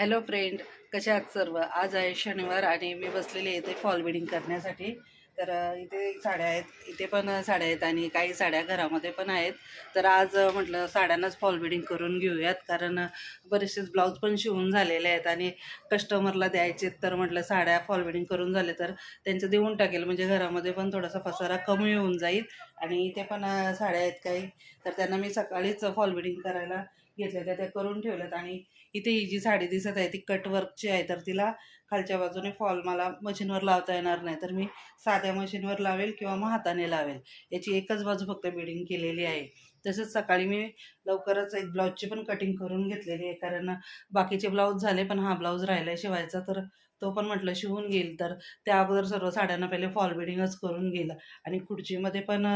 Hello friend कशा आहात सर्व? आज आहे शनिवार आणि मी बसलेले इथे फॉल बिडिंग करण्यासाठी. तर इथे साड्या आहेत. इथे पण साड्या आहेत आणि काही साड्या घरामध्ये पण आहेत. तर आज म्हटलं साड्यांनाच फॉल बिडिंग करून घेऊयात. कारण बरेचसेच ब्लाऊज पण शिवून झालेले आहेत आणि कस्टमरला द्यायचे तर म्हटलं साड्या फॉल बिडिंग करून झाले तर त्यांचं देऊन टाकेल. म्हणजे घरामध्ये पण थोडासा पसारा कमी होऊन जाईल. आणि इथे पण साड्या आहेत काही. तर त्यांना मी सकाळीच फॉल बिडिंग करायला घेतल्या त्या करून ठेवल्यात. आणि इथे ही जी साडी दिसत आहे ती कट वर्कची आहे तर तिला खालच्या बाजूने फॉल मला मशीनवर लावता येणार नाही तर मी साध्या मशीनवर लावेल किंवा मग हाताने लावेल. याची एकच बाजू फक्त बिडिंग केलेली आहे. तसंच सकाळी मी लवकरच एक ब्लाऊजची पण कटिंग करून घेतलेली आहे कारण बाकीचे ब्लाऊज झाले पण हा ब्लाऊज राहिला शिवायचा तर तो पण म्हटलं शिवून घेईल. तर त्या अगोदर सर्व साड्यांना पहिले फॉल बिडिंगच करून घेईल. आणि खुर्चीमध्ये पण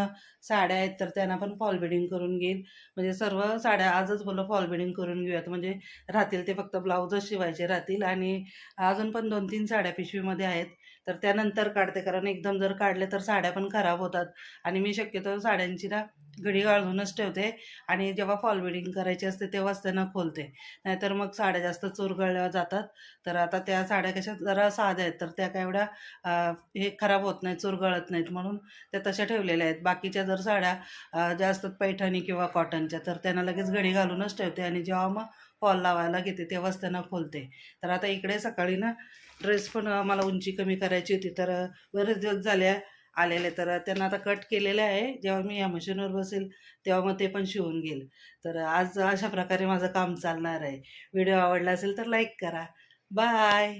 साड्या आहेत तर त्यांना पण फॉल बिडिंग करून घेईल. म्हणजे सर्व साड्या आजच बोललं फॉल बिडिंग करून घेऊयात. म्हणजे राहतील ते फक्त ब्लाऊजच शिवायचे राहतील. आणि अजून पण दोन तीन साड्या पिशवीमध्ये आहेत. तर त्यानंतर काढते. कारण एकदम जर काढले तर साड्या पण खराब होतात. आणि मी शक्यतो साड्यांची ना घडी घालूनच ठेवते आणि जेव्हा फॉल बिडिंग करायची असते तेव्हाच त्यांना खोलते. नाहीतर मग साड्या जास्त चुरगळल्या जातात. तर आता त्या साड्या कशा जरा साध्या आहेत तर त्या काय एवढ्या हे खराब होत नाहीत चुरगळत नाहीत म्हणून त्या तशा ठेवलेल्या आहेत. बाकीच्या जर साड्या ज्या असतात पैठणी किंवा कॉटनच्या तर त्यांना लगेच घडी घालूनच ठेवते आणि जेव्हा मग फॉल लावायला घेते तेव्हाच त्यांना खोलते. तर आता इकडे सकाळी ना ड्रेस पण मला उंची कमी करायची होती. तर बरेच दिवस झाल्या आलेले तर त्यांना आता कट केलेले आहे. जेव्हा मी या मशीनवर बसेल तेव्हा मग ते पण शिवून घेईल. तर आज अशा प्रकारे माझं काम चालणार आहे. व्हिडिओ आवडला असेल तर लाईक करा. बाय